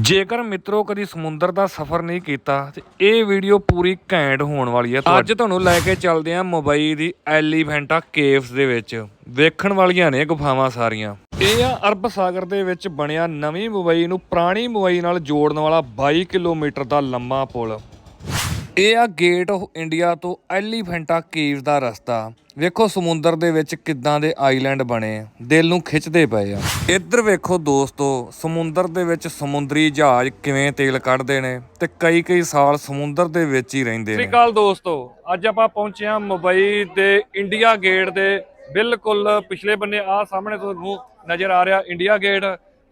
ਜੇਕਰ ਮਿੱਤਰੋ ਕਦੀ ਸਮੁੰਦਰ ਦਾ ਸਫ਼ਰ ਨਹੀਂ ਕੀਤਾ ਤੇ ਇਹ ਵੀਡੀਓ ਪੂਰੀ ਘੈਂਟ ਹੋਣ ਵਾਲੀ ਹੈ। ਅੱਜ ਤੁਹਾਨੂੰ ਲੈ ਕੇ ਚੱਲਦੇ ਹਾਂ ਮੁੰਬਈ ਦੀ ਐਲੀਫੈਂਟਾ ਕੇਵਸ ਦੇ ਵਿੱਚ। ਵੇਖਣ ਵਾਲੀਆਂ ਨੇ ਗੁਫਾਵਾਂ ਸਾਰੀਆਂ। ਇਹ ਆ ਅਰਬ ਸਾਗਰ ਦੇ ਵਿੱਚ ਬਣਿਆ ਨਵੀਂ ਮੁੰਬਈ ਨੂੰ ਪੁਰਾਣੀ ਮੁੰਬਈ ਨਾਲ ਜੋੜਨ ਵਾਲਾ 22 ਕਿਲੋਮੀਟਰ ਦਾ ਲੰਮਾ ਪੁਲ। ਇਹ ਆ ਗੇਟ ਆਫ ਇੰਡੀਆ ਤੋਂ ਐਲੀਫੈਂਟਾ ਕੇਵਸ ਦਾ ਰਸਤਾ। ਵੇਖੋ ਸਮੁੰਦਰ ਦੇ ਵਿੱਚ ਕਿੱਦਾਂ ਦੇ ਆਈਲੈਂਡ ਬਣੇ। ਦਿਲ ਨੂੰ ਖਿੱਚਦੇ ਪਏ ਆ। ਇੱਧਰ ਵੇਖੋ ਦੋਸਤੋ, ਸਮੁੰਦਰ ਦੇ ਵਿੱਚ ਸਮੁੰਦਰੀ ਜਹਾਜ਼ ਕਿਵੇਂ ਤੇਲ ਕੱਢਦੇ ਨੇ ਤੇ ਕਈ ਕਈ ਸਾਲ ਸਮੁੰਦਰ ਦੇ ਵਿੱਚ ਹੀ ਰਹਿੰਦੇ ਨੇ। ਸ੍ਰੀ ਅਕਾਲ ਦੋਸਤੋ, ਅੱਜ ਆਪਾਂ ਪਹੁੰਚੇ ਹਾਂ ਮੁੰਬਈ ਦੇ ਇੰਡੀਆ ਗੇਟ ਦੇ। ਬਿਲਕੁਲ ਪਿਛਲੇ ਬੰਨੇ ਆ ਸਾਹਮਣੇ ਤੁਹਾਨੂੰ ਨਜ਼ਰ ਆ ਰਿਹਾ ਇੰਡੀਆ ਗੇਟ।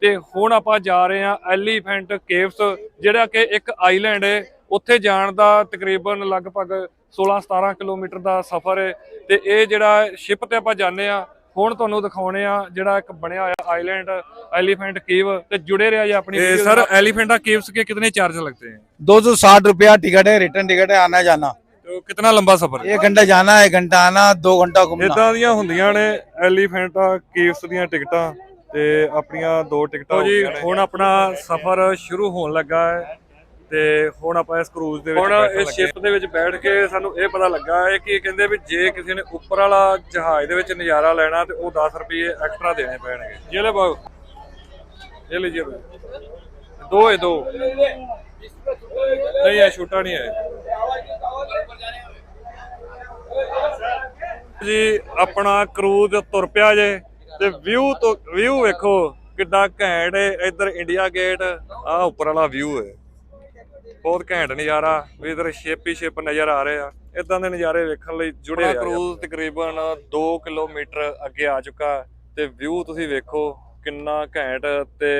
ਤੇ ਹੁਣ ਆਪਾਂ ਜਾ ਰਹੇ ਹਾਂ ਐਲੀਫੈਂਟ ਕੇਵਸ, ਜਿਹੜਾ ਕਿ ਇੱਕ ਆਈਲੈਂਡ ਹੈ ਉੱਥੇ ਜਾਣ ਦਾ ਤਕਰੀਬਨ ਲਗਭਗ 16-17 ਕਿਲੋਮੀਟਰ ਦਾ ਸਫ਼ਰ ਹੈ ਤੇ ਇਹ ਜਿਹੜਾ ਸ਼ਿਪ ਤੇ ਆਪਾਂ ਜਾਂਦੇ ਆ ਹੁਣ ਤੁਹਾਨੂੰ ਦਿਖਾਉਣੇ ਆ ਜਿਹੜਾ ਇੱਕ ਬਣਿਆ ਹੋਇਆ ਆਈਲੈਂਡ ਐਲੀਫੈਂਟ ਕੇਵ ਤੇ ਜੁੜੇ ਰਿਹਾ ਜੀ ਆਪਣੀ ਵੀਡੀਓ ਸਰ एलिफेंटा केव्स के कितने चार्ज लगते हैं दो सौ साठ रुपया टिकट है रिटर्न टिकट है आना जाना तो कितना लंबा सफर है एक घंटा जाना एक घंटा आना दो घंटा घूमना ਇਦਾਂ ਦੀਆਂ ਹੁੰਦੀਆਂ ਨੇ ਐਲੀਫੈਂਟਾ ਕੇਵਸ ਦੀਆਂ ਟਿਕਟਾਂ ਤੇ ਆਪਣੀਆਂ ਦੋ ਟਿਕਟਾਂ ਹੋ ਗਈਆਂ ਨੇ ਹੁਣ ਆਪਣਾ ਸਫ਼ਰ ਸ਼ੁਰੂ ਹੋਣ ਲੱਗਾ ਹੈ ਤੇ ਹੁਣ ਆਪਾਂ ਇਸ ਕਰੂਜ਼ ਦੇ ਵਿੱਚ ਹੁਣ ਇਸ ਸ਼ਿਪ ਦੇ ਵਿੱਚ ਬੈਠ ਕੇ ਸਾਨੂੰ ਇਹ ਪਤਾ ਲੱਗਾ ਹੈ ਕਿ ਕਹਿੰਦੇ ਵੀ ਜੇ ਕਿਸੇ ਨੇ ਉੱਪਰ ਵਾਲਾ ਜਹਾਜ਼ ਦੇ ਵਿੱਚ ਨਜ਼ਾਰਾ ਲੈਣਾ ਤੇ ਉਹ 10 ਰੁਪਏ ਐਕਸਟਰਾ ਦੇਣੇ ਪੈਣਗੇ। ਲੈ ਬਾਓ। ਇਹ ਲੈ ਜੀ ਦੋ ਹੈ ਦੋ। ਨਹੀਂ ਇਹ ਛੋਟਾ ਨਹੀਂ ਹੈ। ਜੀ ਆਪਣਾ ਕਰੂਜ਼ ਤੁਰ ਪਿਆ ਜੇ ਤੇ ਵਿਊ ਤੋਂ ਵਿਊ ਵੇਖੋ ਕਿੱਡਾ ਘੈਂਟ ਹੈ। ਇੱਧਰ ਇੰਡੀਆ ਗੇਟ ਆ ਉੱਪਰ ਵਾਲਾ ਵਿਊ ਹੈ। ਬਹੁਤ ਘੈਂਟ ਨਜ਼ਾਰਾ ਵੀ ਇਧਰ ਸ਼ਿਪ ਹੀ ਸ਼ਿਪ ਨਜ਼ਰ ਆ ਰਹੇ ਆ। ਇਦਾਂ ਦੇ ਨਜ਼ਾਰੇ ਵੇਖਣ ਲਈ ਜੁੜੇ ਰਿਹਾ ਕਰੂਜ਼ ਤਕਰੀਬਨ 2 ਕਿਲੋਮੀਟਰ ਅੱਗੇ ਆ ਚੁੱਕਾ ਤੇ ਵਿਊ ਤੁਸੀਂ ਵੇਖੋ ਕਿੰਨਾ ਘੈਂਟ ਤੇ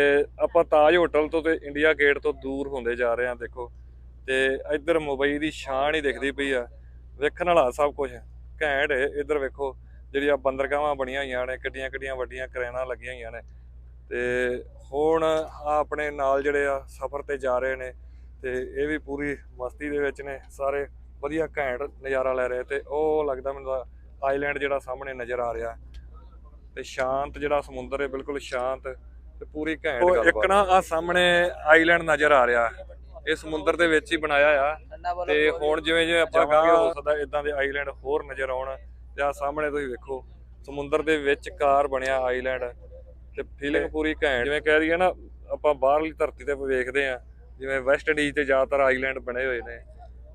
ਆਪਾਂ ਤਾਜ ਹੋਟਲ ਤੋਂ ਤੇ ਇੰਡੀਆ ਗੇਟ ਤੋਂ ਦੂਰ ਹੁੰਦੇ ਜਾ ਰਹੇ ਆ ਦੇਖੋ। ਤੇ ਇੱਧਰ ਮੁੰਬਈ ਦੀ ਸ਼ਾਨ ਹੀ ਦਿਖਦੀ ਪਈ ਆ। ਵੇਖਣ ਵਾਲਾ ਸਭ ਕੁਝ ਘੈਂਟ ਇੱਧਰ ਵੇਖੋ ਜਿਹੜੀਆਂ ਬੰਦਰਗਾਹਾਂ ਬਣੀਆਂ ਹੋਈਆਂ ਨੇ ਕਿੱਡੀਆਂ ਕਿੱਡੀਆਂ ਵੱਡੀਆਂ ਕਰੇਨਾਂ ਲੱਗੀਆਂ ਹੋਈਆਂ ਨੇ। ਤੇ ਹੁਣ ਆਹ ਆਪਣੇ ਨਾਲ ਜਿਹੜੇ ਆ ਸਫ਼ਰ ਤੇ ਜਾ ਰਹੇ ਨੇ ਤੇ ਇਹ ਵੀ ਪੂਰੀ ਮਸਤੀ ਦੇ ਵਿੱਚ ਨੇ ਸਾਰੇ ਵਧੀਆ ਘੈਂਟ ਨਜ਼ਾਰਾ ਲੈ ਰਹੇ ਤੇ ਉਹ ਲੱਗਦਾ ਮੈਨੂੰ ਆਈਲੈਂਡ ਜਿਹੜਾ ਸਾਹਮਣੇ ਨਜ਼ਰ ਆ ਰਿਹਾ। ਤੇ ਸ਼ਾਂਤ ਜਿਹੜਾ ਸਮੁੰਦਰ ਹੈ ਬਿਲਕੁਲ ਸ਼ਾਂਤ ਤੇ ਪੂਰੀ ਘੈਂਟ ਗੱਲ ਇੱਕ ਨਾ ਆ ਸਾਹਮਣੇ ਆਈਲੈਂਡ ਨਜ਼ਰ ਆ ਰਿਹਾ। ਇਹ ਸਮੁੰਦਰ ਦੇ ਵਿੱਚ ਹੀ ਬਣਾਇਆ ਆ ਤੇ ਹੁਣ ਜਿਵੇਂ ਜਿਵੇਂ ਆਪਾਂ ਕਹਾਂਗੇ ਹੋ ਸਕਦਾ ਇਦਾਂ ਦੇ ਆਈਲੈਂਡ ਹੋਰ ਨਜ਼ਰ ਆਉਣ। ਤੇ ਆ ਸਾਹਮਣੇ ਤੁਸੀਂ ਵੇਖੋ ਸਮੁੰਦਰ ਦੇ ਵਿੱਚ ਕਾਰ ਬਣਿਆ ਆਈਲੈਂਡ ਤੇ ਫੀਲਿੰਗ ਪੂਰੀ ਘੈਂਟ। ਜਿਵੇਂ ਕਹਿ ਦਈਏ ਨਾ ਆਪਾਂ ਬਾਹਰਲੀ ਧਰਤੀ ਤੇ ਵੇਖਦੇ ਆ ਜਿਵੇਂ ਵੈਸਟ ਇੰਡੀਜ਼ ਤੇ ਜ਼ਿਆਦਾਤਰ ਆਈਲੈਂਡ ਬਣੇ ਹੋਏ ਨੇ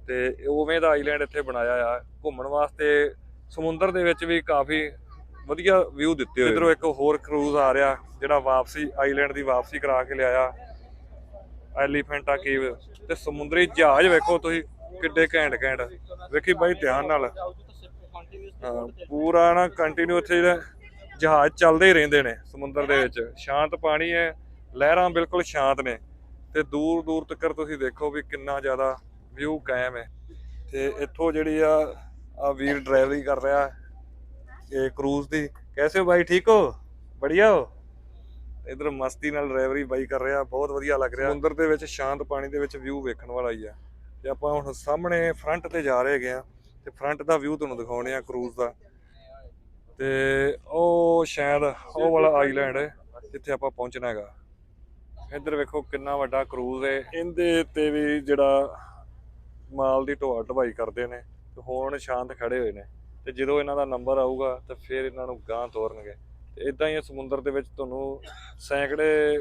ਤੇ ਉਵੇਂ ਦਾ ਆਈਲੈਂਡ ਇੱਥੇ ਬਣਾਇਆ ਆ। ਘੁੰਮਣ ਵਾਸਤੇ ਸਮੁੰਦਰ ਦੇ ਵਿੱਚ ਵੀ ਕਾਫੀ ਵਧੀਆ ਵਿਊ ਦਿੱਤੇ ਹੋਏ ਇਧਰੋਂ ਇੱਕ ਹੋਰ ਕਰੂਜ਼ ਆ ਰਿਹਾ ਜਿਹੜਾ ਵਾਪਸੀ ਆਈਲੈਂਡ ਦੀ ਵਾਪਸੀ ਕਰਾ ਕੇ ਲਿਆਇਆ। ਐਲੀਫੈਂਟਾ ਕੇਵ ਤੇ ਸਮੁੰਦਰੀ ਜਹਾਜ਼ ਵੇਖੋ ਤੁਸੀਂ ਕਿੱਡੇ ਘੈਂਟ ਘੈਂਟ। ਵੇਖੀ ਬਾਈ ਧਿਆਨ ਨਾਲ। ਪੂਰਾ ਨਾ ਕੰਟੀਨਿਊ ਇੱਥੇ ਜਿਹੜਾ ਜਹਾਜ਼ ਚੱਲਦੇ ਹੀ ਰਹਿੰਦੇ ਨੇ ਸਮੁੰਦਰ ਦੇ ਵਿੱਚ। ਸ਼ਾਂਤ ਪਾਣੀ ਹੈ ਲਹਿਰਾਂ ਬਿਲਕੁਲ ਸ਼ਾਂਤ ਨੇ। ਤੇ ਦੂਰ ਦੂਰ ਤੱਕ ਤੁਸੀਂ ਦੇਖੋ ਵੀ ਕਿੰਨਾ ਜ਼ਿਆਦਾ ਵਿਊ ਕਾਇਮ ਹੈ। ਤੇ ਇੱਥੋਂ ਜਿਹੜੀ ਆ ਆ ਵੀਰ ਡਰਾਈਵਰੀ ਕਰ ਰਿਹਾ ਇਹ ਕਰੂਜ਼ ਦੀ। ਕੈਸੇ ਹੋ ਬਾਈ, ਠੀਕ ਹੋ? ਬੜੀਆ ਹੋ? ਇਧਰ ਮਸਤੀ ਨਾਲ ਡਰਾਈਵਰੀ ਬਾਈ ਕਰ ਰਿਹਾ, ਬਹੁਤ ਵਧੀਆ ਲੱਗ ਰਿਹਾ। ਸਮੁੰਦਰ ਦੇ ਵਿੱਚ, ਸ਼ਾਂਤ ਪਾਣੀ ਦੇ ਵਿੱਚ ਵਿਊ ਵੇਖਣ ਵਾਲਾ ਹੀ ਆ। ਤੇ ਆਪਾਂ ਹੁਣ ਸਾਹਮਣੇ ਫਰੰਟ ਤੇ ਜਾ ਰਹੇ ਹੈਗੇ ਆ, ਤੇ ਫਰੰਟ ਦਾ ਵਿਊ ਤੁਹਾਨੂੰ ਦਿਖਾਉਣੇ ਆ ਕਰੂਜ਼ ਦਾ। ਤੇ ਉਹ ਸ਼ਾਇਦ ਉਹ ਵਾਲਾ ਆਈਲੈਂਡ ਹੈ, ਜਿੱਥੇ ਆਪਾਂ ਪਹੁੰਚਣਾ ਹੈਗਾ। ਇੱਧਰ ਵੇਖੋ ਕਿੰਨਾ ਵੱਡਾ ਕਰੂਜ਼ ਹੈ ਇਹਦੇ ਤੇ ਵੀ ਜਿਹੜਾ ਮਾਲ ਦੀ ਢੋਆ ਢਵਾਈ ਕਰਦੇ ਨੇ ਤੇ ਹੁਣ ਸ਼ਾਂਤ ਖੜੇ ਹੋਏ ਨੇ। ਤੇ ਜਦੋਂ ਇਹਨਾਂ ਦਾ ਨੰਬਰ ਆਊਗਾ ਤਾਂ ਫਿਰ ਇਹਨਾਂ ਨੂੰ ਗਾਂ ਤੋਰਨਗੇ। ਤੇ ਇਦਾਂ ਹੀ ਸਮੁੰਦਰ ਦੇ ਵਿੱਚ ਤੁਹਾਨੂੰ ਸੈਂਕੜੇ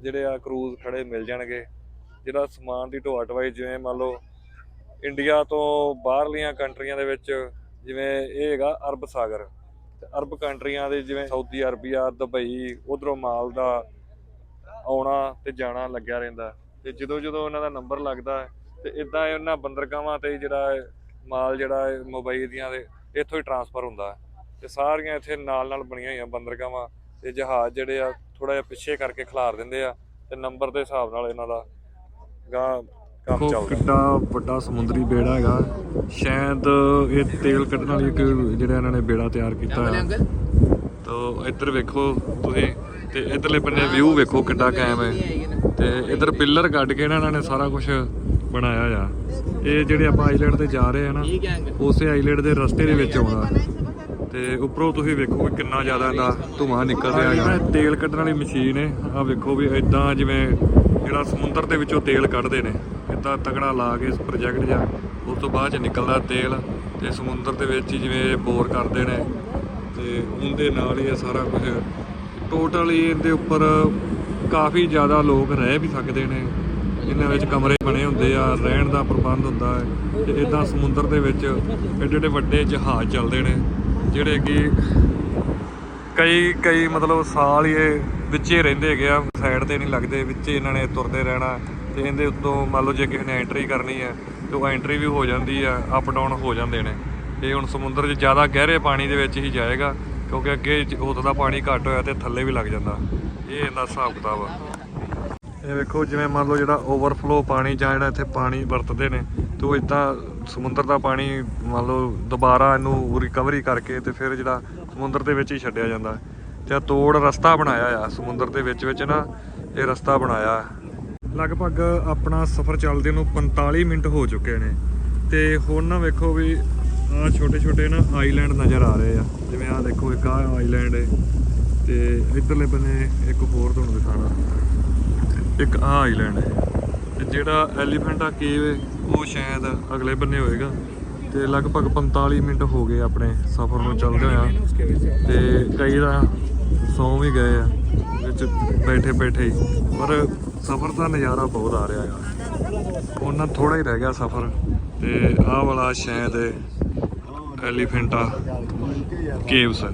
ਜਿਹੜੇ ਆ ਕਰੂਜ਼ ਖੜੇ ਮਿਲ ਜਾਣਗੇ। ਜਿਹੜਾ ਸਮਾਨ ਦੀ ਢੋਆ ਢਵਾਈ ਜਿਵੇਂ ਮੰਨ ਲਓ ਇੰਡੀਆ ਤੋਂ ਬਾਹਰਲੀਆਂ ਕੰਟਰੀਆਂ ਦੇ ਵਿੱਚ ਜਿਵੇਂ ਇਹ ਹੈਗਾ ਅਰਬ ਸਾਗਰ। ਤੇ ਅਰਬ ਕੰਟਰੀਆਂ ਦੇ ਜਿਵੇਂ ਸਾਊਦੀ ਅਰਬੀਆ, ਦੁਬਈ, ਉਧਰੋਂ ਮਾਲ ਦਾ ਆਉਣਾ ਤੇ ਜਾਣਾ ਲੱਗਿਆ ਰਹਿੰਦਾ। ਤੇ ਜਦੋਂ ਜਦੋਂ ਉਹਨਾਂ ਦਾ ਨੰਬਰ ਲੱਗਦਾ ਤੇ ਇਦਾਂ ਇਹਨਾਂ ਬੰਦਰਗਾਹਾਂ ਤੇ ਜਿਹੜਾ ਮਾਲ ਜਿਹੜਾ ਹੈ ਮੁੰਬਈ ਦੀਆਂ ਦੇ ਇੱਥੋਂ ਹੀ ਟਰਾਂਸਫਰ ਹੁੰਦਾ ਤੇ ਸਾਰੀਆਂ ਇੱਥੇ ਨਾਲ ਨਾਲ ਬਣੀਆਂ ਹੋਈਆਂ ਬੰਦਰਗਾਹਾਂ ਤੇ ਜਹਾਜ਼ ਜਿਹੜੇ ਆ ਥੋੜਾ ਜਿਹਾ ਪਿੱਛੇ ਕਰਕੇ ਖਿਲਾਰ ਦਿੰਦੇ ਆ ਤੇ ਨੰਬਰ ਦੇ ਹਿਸਾਬ ਨਾਲ ਇਹਨਾਂ ਦਾ ਗਾਂ ਕੰਮ ਚੱਲਦਾ। ਕਿੱਡਾ ਵੱਡਾ ਸਮੁੰਦਰੀ ਬੇੜਾ ਹੈਗਾ। ਸ਼ਾਇਦ ਇਹ ਤੇਲ ਕੱਢਣ ਵਾਲੀ ਇੱਕ ਜਿਹੜਾ ਇਹਨਾਂ ਨੇ ਬੇੜਾ ਤਿਆਰ ਕੀਤਾ ਹੈ। ਤੋ ਇੱਧਰ ਵੇਖੋ ਤੁਸੀਂ। ਤੇ ਇਧਰਲੇ ਬੰਨੇ ਵਿਊ ਵੇਖੋ ਕਿੱਡਾ ਕਾਇਮ ਹੈ। ਤੇ ਇਧਰ ਪਿੱਲਰ ਕੱਢ ਕੇ ਨਾ ਇਹਨਾਂ ਨੇ ਸਾਰਾ ਕੁਝ ਬਣਾਇਆ ਆ। ਇਹ ਜਿਹੜੇ ਆਪਾਂ ਆਈਲੈਂਡ ਤੇ ਜਾ ਰਹੇ ਆ ਨਾ ਉਸੇ ਆਈਲੈਂਡ ਦੇ ਰਸਤੇ ਦੇ ਵਿੱਚ ਆਉਣਾ ਤੇ ਉੱਪਰੋਂ ਤੁਸੀਂ ਵੇਖੋ ਵੀ ਕਿੰਨਾ ਜ਼ਿਆਦਾ ਇਹਦਾ ਧੂਆਂ ਨਿਕਲ ਰਿਹਾ ਹੈ ਤੇਲ ਕੱਢਣ ਵਾਲੀ ਮਸ਼ੀਨ ਹੈ। ਆ ਵੇਖੋ ਵੀ ਇਦਾਂ ਜਿਵੇਂ ਜਿਹੜਾ ਸਮੁੰਦਰ ਦੇ ਵਿੱਚੋਂ ਤੇਲ ਕੱਢਦੇ ਨੇ। ਇਦਾਂ ਤਗੜਾ ਲਾ ਕੇ ਪ੍ਰੋਜੈਕਟ ਜਾਂ ਉਸ ਤੋਂ ਬਾਅਦ ਚ ਨਿਕਲਦਾ ਤੇਲ। ਤੇ ਸਮੁੰਦਰ ਦੇ ਵਿੱਚ ਜਿਵੇਂ ਬੋਰ ਕਰਦੇ ਨੇ। ਤੇ ਉਹਦੇ ਨਾਲ ਹੀ ਇਹ ਸਾਰਾ ਕੁਝ ਟੋਟਲੀ ਇਹਦੇ ਉੱਪਰ ਕਾਫੀ ਜ਼ਿਆਦਾ ਲੋਕ ਰਹਿ ਵੀ ਸਕਦੇ ਨੇ। ਇਹਨਾਂ ਵਿੱਚ ਕਮਰੇ ਬਣੇ ਹੁੰਦੇ ਆ, ਰਹਿਣ ਦਾ ਪ੍ਰਬੰਧ ਹੁੰਦਾ ਹੈ ਤੇ ਇਦਾਂ ਸਮੁੰਦਰ ਦੇ ਵਿੱਚ ਏਡੇ ਏਡੇ ਵੱਡੇ ਜਹਾਜ਼ ਚੱਲਦੇ ਨੇ, ਜਿਹੜੇ ਕਿ ਕਈ ਕਈ ਮਤਲਬ ਸਾਲ ਹੀ ਇਹ ਵਿੱਚੇ ਰਹਿੰਦੇ ਹੈਗੇ ਆ ਸਾਈਡ ਤੇ ਨਹੀਂ ਲੱਗਦੇ, ਵਿੱਚੇ ਇਹਨਾਂ ਨੇ ਤੁਰਦੇ ਰਹਿਣਾ ਤੇ ਇਹਦੇ ਉੱਤੋਂ ਮੰਨ ਲਓ ਜੇ ਕਿਸੇ ਨੇ ਐਂਟਰੀ ਕਰਨੀ ਹੈ ਤੇ ਉਹ ਐਂਟਰੀ ਵੀ ਹੋ ਜਾਂਦੀ ਆ ਅਪ ਡਾਊਨ ਹੋ ਜਾਂਦੇ ਨੇ। ਇਹ ਹੁਣ ਸਮੁੰਦਰ 'ਚ ਜ਼ਿਆਦਾ ਗਹਿਰੇ ਪਾਣੀ ਦੇ ਵਿੱਚ ਹੀ ਜਾਏਗਾ। ਕਿਉਂਕਿ ਅੱਗੇ ਜ- ਉਦੋਂ ਦਾ ਪਾਣੀ ਘੱਟ ਹੋਇਆ ਤੇ ਥੱਲੇ ਵੀ ਲੱਗ ਜਾਂਦਾ। ਇਹ ਇਹਦਾ ਹਿਸਾਬ ਕਿਤਾਬ ਆ। ਇਹ ਵੇਖੋ, ਜਿਵੇਂ ਮੰਨ ਲਓ ਜਿਹੜਾ ਓਵਰਫਲੋ ਪਾਣੀ ਜਾਂ ਜਿਹੜਾ ਇੱਥੇ ਪਾਣੀ ਵਰਤਦੇ ਨੇ, ਤੇ ਉਹ ਇਦਾਂ ਸਮੁੰਦਰ ਦਾ ਪਾਣੀ ਮੰਨ ਲਓ ਦੁਬਾਰਾ ਇਹਨੂੰ ਰਿਕਵਰੀ ਕਰਕੇ ਤੇ ਫਿਰ ਜਿਹੜਾ ਸਮੁੰਦਰ ਦੇ ਵਿੱਚ ਹੀ ਛੱਡਿਆ ਜਾਂਦਾ। ਹੈ। ਤੇ ਤੋੜ ਰਸਤਾ ਬਣਾਇਆ ਆ, ਸਮੁੰਦਰ ਦੇ ਵਿੱਚ ਵਿੱਚ ਨਾ ਇਹ ਰਸਤਾ ਬਣਾਇਆ। ਲਗਭਗ ਆਪਣਾ ਸਫ਼ਰ ਚੱਲਦੇ ਨੂੰ 45 ਮਿੰਟ ਹੋ ਚੁੱਕੇ ਨੇ। ਤੇ ਹੁਣ ਨਾ ਵੇਖੋ ਵੀ ਆ ਛੋਟੇ ਛੋਟੇ ਨਾ ਆਈਲੈਂਡ ਨਜ਼ਰ ਆ ਰਹੇ ਆ। ਜਿਵੇਂ ਆ ਦੇਖੋ ਇੱਕ ਆ ਆਈਲੈਂਡ ਹੈ ਤੇ ਇਧਰਲੇ ਬੰਨੇ ਇੱਕ ਹੋਰ ਤੁਹਾਨੂੰ ਦਿਖਾਣਾ ਇੱਕ ਆ ਆਈਲੈਂਡ ਹੈ ਤੇ ਜਿਹੜਾ ਐਲੀਫੈਂਟਾ ਕੇਵ ਹੈ ਉਹ ਸ਼ਾਇਦ ਅਗਲੇ ਬੰਨੇ ਹੋਏਗਾ। ਤੇ ਲਗਭਗ 45 ਮਿੰਟ ਹੋ ਗਏ ਆਪਣੇ ਸਫ਼ਰ ਨੂੰ ਚੱਲਦੇ ਹੋਇਆ ਤੇ ਕਈ ਤਾਂ ਸੌਂ ਵੀ ਗਏ ਆ, ਵਿੱਚ ਬੈਠੇ ਬੈਠੇ ਹੀ। ਪਰ ਸਫ਼ਰ ਦਾ ਨਜ਼ਾਰਾ ਬਹੁਤ ਆ ਰਿਹਾ ਆ। ਉਹਨਾਂ ਥੋੜਾ ਹੀ ਰਹਿ ਗਿਆ ਸਫ਼ਰ। ਤੇ ਆਹ ਵਾਲਾ ਸ਼ਾਇਦ ਐਲੀਫੈਂਟਾ ਕੇਵਸ। ਹੈ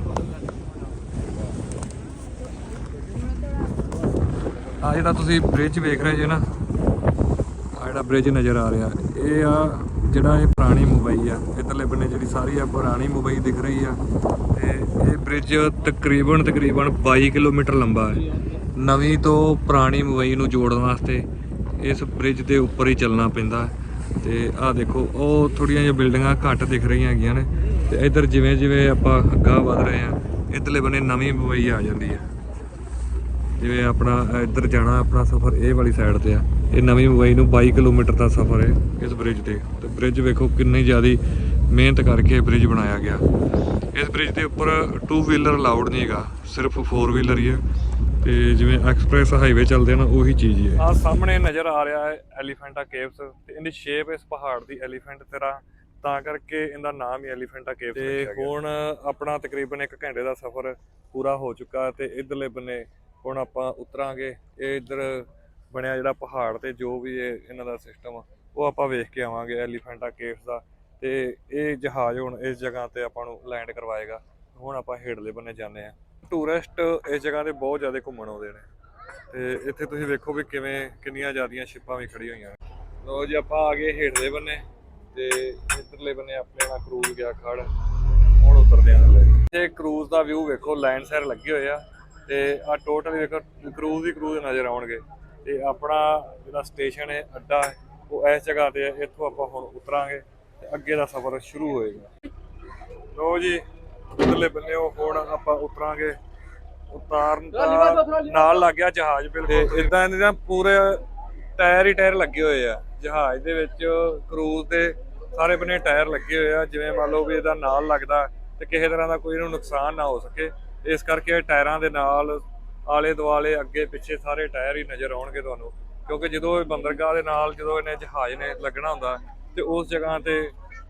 ਆ ਜਿਹੜਾ ਤੁਸੀਂ ਬ੍ਰਿਜ ਵੇਖ ਰਹੇ ਜੇ ਨਾ ਆ ਜਿਹੜਾ ਬ੍ਰਿਜ ਨਜ਼ਰ ਆ ਰਿਹਾ, ਇਹ ਆ ਜਿਹੜਾ ਇਹ ਪੁਰਾਣੀ ਮੁੰਬਈ ਆ। ਇਧਰਲੇ ਬੰਨੇ ਜਿਹੜੀ ਸਾਰੀ ਆ ਪੁਰਾਣੀ ਮੁੰਬਈ ਦਿਖ ਰਹੀ ਆ ਤੇ ਇਹ ਬ੍ਰਿਜ ਤਕਰੀਬਨ ਤਕਰੀਬਨ 22 ਕਿਲੋਮੀਟਰ ਲੰਬਾ ਹੈ। ਨਵੀਂ ਤੋਂ ਪੁਰਾਣੀ ਮੁੰਬਈ ਨੂੰ ਜੋੜਨ ਵਾਸਤੇ ਇਸ ਬ੍ਰਿਜ ਦੇ ਉੱਪਰ ਹੀ ਚੱਲਣਾ ਪੈਂਦਾ। ਹੈ। ਤੇ ਆਹ ਦੇਖੋ, ਉਹ ਥੋੜੀਆਂ ਜਿਹੀਆਂ ਬਿਲਡਿੰਗਾਂ ਘੱਟ ਦਿਖ ਰਹੀਆਂ ਹੈਗੀਆਂ ਨੇ। ਤੇ ਇੱਧਰ ਜਿਵੇਂ ਜਿਵੇਂ ਆਪਾਂ ਅੱਗਾ ਵਧ ਰਹੇ ਆ ਇੱਧਰਲੇ ਬੰਨੇ ਨਵੀਂ ਮੁੰਬਈ ਆ ਜਾਂਦੀ ਹੈ। ਜਿਵੇਂ ਆਪਣਾ ਇੱਧਰ ਜਾਣਾ ਆਪਣਾ ਸਫ਼ਰ ਇਹ ਵਾਲੀ ਸਾਈਡ ਤੇ ਆ। ਇਹ ਨਵੀਂ ਮੁੰਬਈ ਨੂੰ 22 ਕਿਲੋਮੀਟਰ ਦਾ ਸਫ਼ਰ ਹੈ ਇਸ ਬ੍ਰਿਜ ਤੇ। ਤੇ ਬ੍ਰਿਜ ਵੇਖੋ ਕਿੰਨੀ ਜ਼ਿਆਦੀ ਮਿਹਨਤ ਕਰਕੇ ਬ੍ਰਿਜ ਬਣਾਇਆ ਗਿਆ। ਇਸ ਬ੍ਰਿਜ ਦੇ ਉੱਪਰ 2 ਵੀਲਰ ਅਲਾਉਡ ਨਹੀਂ ਹੈਗਾ, ਸਿਰਫ 4 ਵੀਲਰ ਹੀ ਹੈ। ਤੇ ਜਿਵੇਂ ਐਕਸਪ੍ਰੈਸ ਹਾਈਵੇ ਚੱਲਦੇ ਆ ਨਾ ਉਹੀ ਚੀਜ਼ ਹੀ ਹੈ। ਆ ਸਾਹਮਣੇ ਨਜ਼ਰ ਆ ਰਿਹਾ ਹੈ ਐਲੀਫੈਂਟਾ ਕੇਵਸ ਤੇ ਇਹਦੀ ਸ਼ੇਪ ਇਸ ਪਹਾੜ ਦੀ ਐਲੀਫੈਂਟ ਤਰ੍ਹਾਂ ਤਾਂ ਕਰਕੇ ਇਹਦਾ ਨਾਮ ਹੀ ਐਲੀਫੈਂਟਾ ਕੇਵਸ ਤੇ ਹੁਣ ਆਪਣਾ ਤਕਰੀਬਨ 1 ਘੰਟੇ ਦਾ ਸਫ਼ਰ ਪੂਰਾ ਹੋ ਚੁੱਕਾ ਤੇ ਇਧਰਲੇ ਬੰਨੇ ਹੁਣ ਆਪਾਂ ਉਤਰਾਂਗੇ। ਇਹ ਇੱਧਰ ਬਣਿਆ ਜਿਹੜਾ ਪਹਾੜ ਤੇ ਜੋ ਵੀ ਇਹ ਇਹਨਾਂ ਦਾ ਸਿਸਟਮ ਆ ਉਹ ਆਪਾਂ ਵੇਖ ਕੇ ਆਵਾਂਗੇ ਐਲੀਫੈਂਟਾ ਕੇਵਸ ਦਾ। ਤੇ ਇਹ ਜਹਾਜ਼ ਹੁਣ ਇਸ ਜਗ੍ਹਾ ਤੇ ਆਪਾਂ ਨੂੰ ਲੈਂਡ ਕਰਵਾਏਗਾ। ਹੁਣ ਆਪਾਂ ਹੇਠਲੇ ਬੰਨੇ ਜਾਂਦੇ ਆ ਟੂਰਿਸਟ ਇਸ ਜਗ੍ਹਾ ਤੇ ਬਹੁਤ ਜ਼ਿਆਦਾ ਘੁੰਮਣ ਆਉਂਦੇ ਨੇ। ਤੇ ਇੱਥੇ ਤੁਸੀਂ ਵੇਖੋ ਵੀ ਕਿਵੇਂ, ਕਿੰਨੀਆਂ ਜ਼ਿਆਦੀਆਂ ਸ਼ਿਪਾਂ ਵੀ ਖੜੀਆਂ ਹੋਈਆਂ ਨੇ। ਲੋ ਜੀ, ਆਪਾਂ ਆ ਗਏ ਹੇਠਲੇ ਬੰਨੇ ਤੇ ਇੱਧਰਲੇ ਬੰਨੇ ਆਪਣੇ ਨਾਲ ਕਰੂਜ਼ ਗਿਆ ਖੜ। ਹੁਣ ਉਤਰਦੇ ਆਂ ਥੱਲੇ। ਤੇ ਕਰੂਜ਼ ਦਾ ਵਿਊ ਵੇਖੋ ਲਾਈਨ ਸਾਈਡ ਲੱਗੇ ਹੋਏ ਆ। ਤੇ ਆ ਟੋਟਲ ਵੇਖੋ, ਕਰੂਜ਼ ਹੀ ਕਰੂਜ਼ ਨਜ਼ਰ ਆਉਣਗੇ। ਤੇ ਆਪਣਾ ਜਿਹੜਾ ਸਟੇਸ਼ਨ ਹੈ, ਅੱਡਾ ਉਹ ਇਸ ਜਗ੍ਹਾ ਤੇ ਹੈ, ਇੱਥੋਂ ਆਪਾਂ ਹੁਣ ਉਤਰਾਂਗੇ ਤੇ ਅੱਗੇ ਦਾ ਸਫ਼ਰ ਸ਼ੁਰੂ ਹੋਏਗਾ। ਲੋ ਜੀ ਇੱਧਰਲੇ ਬੰਨੇ ਉਹ ਹੁਣ ਆਪਾਂ ਉਤਰਾਂਗੇ ਉਤਾਰਨ ਦਾ ਨਾਲ ਲੱਗ ਗਿਆ ਜਹਾਜ਼ ਬਿਲਕੁਲ। ਤੇ ਇਦਾਂ ਇਹਨਾਂ ਪੂਰੇ ਟਾਇਰ ਹੀ ਟਾਇਰ ਲੱਗੇ ਹੋਏ ਆ। ਜਹਾਜ਼ ਦੇ ਵਿੱਚ ਕਰੂਜ਼ ਦੇ ਸਾਰੇ ਬੰਨੇ ਟਾਇਰ ਲੱਗੇ ਹੋਏ ਆ। ਜਿਵੇਂ ਮੰਨ ਲਓ ਵੀ ਇਹਦਾ ਨਾਲ ਲੱਗਦਾ ਤੇ ਕਿਸੇ ਤਰ੍ਹਾਂ ਦਾ ਕੋਈ ਇਹਨੂੰ ਨੁਕਸਾਨ ਨਾ ਹੋ ਸਕੇ। ਇਸ ਕਰਕੇ ਟਾਇਰਾਂ ਦੇ ਨਾਲ ਆਲੇ ਦੁਆਲੇ ਅੱਗੇ ਪਿੱਛੇ ਸਾਰੇ ਟਾਇਰ ਹੀ ਨਜ਼ਰ ਆਉਣਗੇ ਤੁਹਾਨੂੰ। ਕਿਉਂਕਿ ਜਦੋਂ ਇਹ ਬੰਦਰਗਾਹ ਦੇ ਨਾਲ ਜਦੋਂ ਇਹਨੇ ਜਹਾਜ਼ ਨੇ ਲੱਗਣਾ ਹੁੰਦਾ ਤੇ ਉਸ ਜਗ੍ਹਾ ਤੇ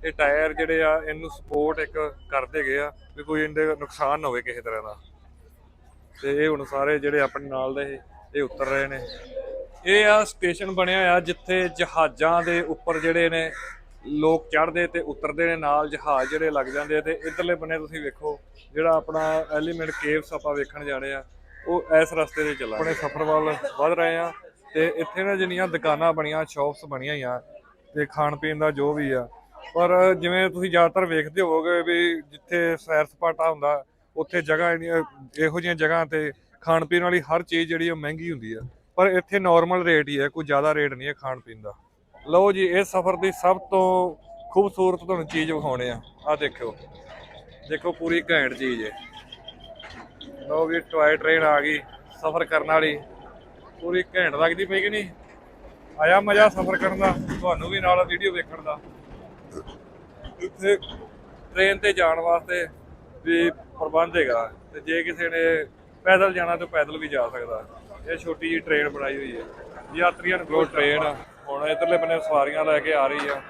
ਇਹ ਟਾਇਰ ਜਿਹੜੇ ਆ ਇਹਨੂੰ ਸਪੋਰਟ ਇੱਕ ਕਰਦੇ ਗਏ ਆ ਵੀ ਕੋਈ ਇਹਦੇ ਨੁਕਸਾਨ ਨਾ ਹੋਵੇ ਕਿਸੇ ਤਰ੍ਹਾਂ ਦਾ। ਤੇ ਇਹ ਹੁਣ ਸਾਰੇ ਜਿਹੜੇ ਆਪਣੇ ਨਾਲ ਦੇ ਇਹ- ਉਤਰ ਰਹੇ ਨੇ। ਇਹ ਆ ਸਟੇਸ਼ਨ ਬਣਿਆ ਆ ਜਿੱਥੇ ਜਹਾਜ਼ਾਂ ਦੇ ਉੱਪਰ ਜਿਹੜੇ ਨੇ ਲੋਕ ਚੜ੍ਹਦੇ ਤੇ ਉਤਰਦੇ ਨੇ ਨਾਲ ਜਹਾਜ਼ ਜਿਹੜੇ ਲੱਗ ਜਾਂਦੇ ਤੇ ਇਧਰਲੇ ਬੰਨੇ ਤੁਸੀਂ ਵੇਖੋ ਜਿਹੜਾ ਆਪਣਾ ਐਲੀਮੈਂਟ ਕੇਵਸ ਆਪਾਂ ਵੇਖਣ ਜਾਣੇ ਆ ਉਹ ਇਸ ਰਸਤੇ ਤੇ ਚੱਲਾਂਗੇ ਆਪਣੇ ਸਫ਼ਰ ਵੱਲ ਵਧ ਰਹੇ ਆ ਤੇ ਇੱਥੇ ਨਾ ਜਿੰਨੀਆਂ ਦੁਕਾਨਾਂ ਬਣੀਆਂ ਸ਼ਾਪਸ ਬਣੀਆਂ ਆ ਤੇ ਖਾਣ ਪੀਣ ਦਾ ਜੋ ਵੀ ਆ ਪਰ ਜਿਵੇਂ ਤੁਸੀਂ ਜ਼ਿਆਦਾਤਰ ਵੇਖਦੇ ਹੋਵੋਗੇ ਵੀ ਜਿੱਥੇ ਸੈਰ ਸਪਾਟਾ ਹੁੰਦਾ, ਉੱਥੇ ਜਗ੍ਹਾ ਇੰਨੀਆਂ ਇਹੋ ਜਿਹੀਆਂ ਜਗ੍ਹਾ ਤੇ ਖਾਣ ਪੀਣ ਵਾਲੀ ਹਰ ਚੀਜ਼ ਜਿਹੜੀ ਉਹ ਮਹਿੰਗੀ ਹੁੰਦੀ ਆ। ਪਰ ਇੱਥੇ ਨਾਰਮਲ ਰੇਟ ਹੀ ਹੈ ਕੋਈ ਜ਼ਿਆਦਾ ਰੇਟ ਨਹੀਂ ਹੈ ਖਾਣ ਪੀਣ ਦਾ। ਲਓ ਜੀ ਇਸ ਸਫ਼ਰ ਦੀ ਸਭ ਤੋਂ ਖੂਬਸੂਰਤ ਤੁਹਾਨੂੰ ਚੀਜ਼ ਵਿਖਾਉਣੇ ਆ। ਆ ਦੇਖਿਓ, ਦੇਖੋ ਪੂਰੀ ਘੈਂਟ ਚੀਜ਼ ਹੈ ਲਓ ਵੀ ਟੋਏ ਟ੍ਰੇਨ ਆ ਗਈ ਸਫ਼ਰ ਕਰਨ ਵਾਲੀ। ਪੂਰੀ ਘੈਂਟ ਲੱਗਦੀ ਪਈ ਕਿ ਨਹੀਂ? ਆਇਆ ਮਜ਼ਾ ਸਫ਼ਰ ਕਰਨ ਦਾ, ਤੁਹਾਨੂੰ ਵੀ ਨਾਲ ਵੀਡੀਓ ਵੇਖਣ ਦਾ। ਇੱਥੇ ਟ੍ਰੇਨ ਤੇ ਜਾਣ ਵਾਸਤੇ ਵੀ ਪ੍ਰਬੰਧ ਹੈਗਾ ਤੇ ਜੇ ਕਿਸੇ ਨੇ ਪੈਦਲ ਜਾਣਾ ਤਾਂ ਪੈਦਲ ਵੀ ਜਾ ਸਕਦਾ। ਇਹ ਛੋਟੀ ਜਿਹੀ ਟ੍ਰੇਨ ਬਣਾਈ ਹੋਈ ਹੈ। ਯਾਤਰੀਆਂ ਨੂੰ ਕੋਲ ਟ੍ਰੇਨ ਆ। ਹੁਣ ਇਧਰਲੇ ਬੰਨੇ ਸਵਾਰੀਆਂ ਲੈ ਕੇ ਆ ਰਹੀ ਆ।